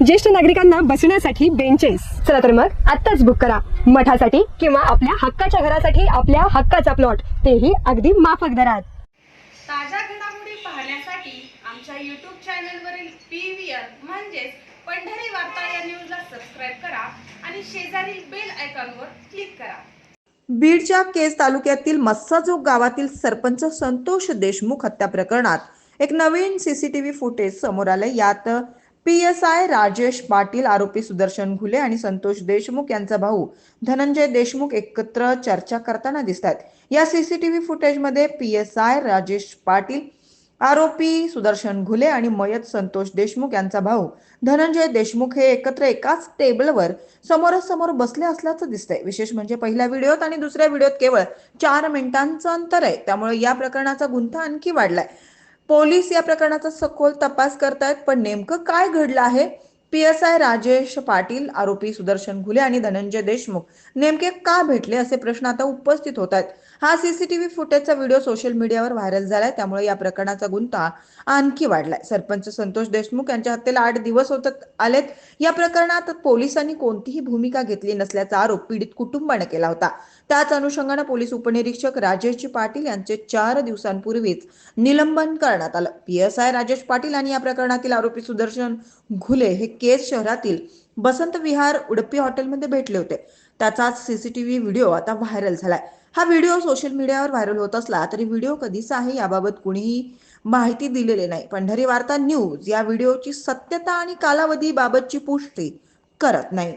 ज्येष्ठ नागरिकांना बसण्यासाठी बेंचेस चला तर मग आत्ताच बुक करा. मठासाठी किंवा आपल्या हक्काच्या घरासाठी आपल्या हक्काचा प्लॉट तेही अगदी माफक दरात. ताज्या घडामोडी पाहण्यासाठी आमच्या यूट्यूब चॅनलवरील पी व्ही आर म्हणजेच पंढरी वार्ता या न्यूजला सबस्क्राईब करा आणि शेजारील बेल आयकॉनवर क्लिक करा. बीडच्या केज तालुक्यातील मस्साजोग गावातील सरपंच संतोष देशमुख हत्या प्रकरणात एक नवीन सीसीटीव्ही फुटेज समोर आले यात P S I Rajesh Patil आरोपी सुदर्शन घुले आणि संतोष देशमुख यांचा भाऊ धनंजय देशमुख एकत्र चर्चा करताना दिसत आहेत या CCTV फुटेजमध्ये P S I Rajesh Patil आरोपी सुदर्शन घुले आणि मयत संतोष देशमुख यांचा भाऊ धनंजय देशमुख हे एकत्र एकाच टेबलवर समोरासमोर बसले असल्याचं दिसतंय. विशेष म्हणजे पहिल्या व्हिडिओत आणि दुसऱ्या व्हिडिओत केवळ चार मिनिटांचं अंतर आहे. त्यामुळे या प्रकरणाचा गुंता आणखी वाढलाय. पोलीस या प्रकरणाचा सखोल तपास करतायत पण नेमकं काय घडलं आहे? P S I Rajesh Patil आरोपी सुदर्शन घुले आणि धनंजय देशमुख नेमके का भेटले असे प्रश्न आता उपस्थित होत आहेत. हा सीसीटीव्ही फुटेजचा व्हिडिओ सोशल मीडियावर व्हायरल झालाय त्यामुळे या प्रकरणाचा गुंता आणखी वाढलाय. सरपंच संतोष देशमुख यांच्या हत्येला आठ दिवस होत आलेत. या प्रकरणात पोलिसांनी कोणतीही भूमिका घेतली नसल्याचा आरोप पीडित कुटुंबाने केला होता. त्याच अनुषंगाने पोलीस उपनिरीक्षक राजेश पाटील यांचे चार दिवसांपूर्वीच निलंबन करण्यात आलं. P S I Rajesh Patil आणि या प्रकरणातील आरोपी सुदर्शन घुले हे केस शहरातील बसंत विहार उडपी हॉटेलमध्ये भेटले होते. त्याचाच सीसीटीव्ही व्हिडिओ आता व्हायरल झालाय. हा व्हिडिओ सोशल मीडियावर व्हायरल होत असला तरी व्हिडिओ कधीचा आहे याबाबत कुणीही माहिती दिलेली नाही. पंढरी वार्ता न्यूज या व्हिडिओची सत्यता आणि कालावधी बाबतची पुष्टी करत नाही.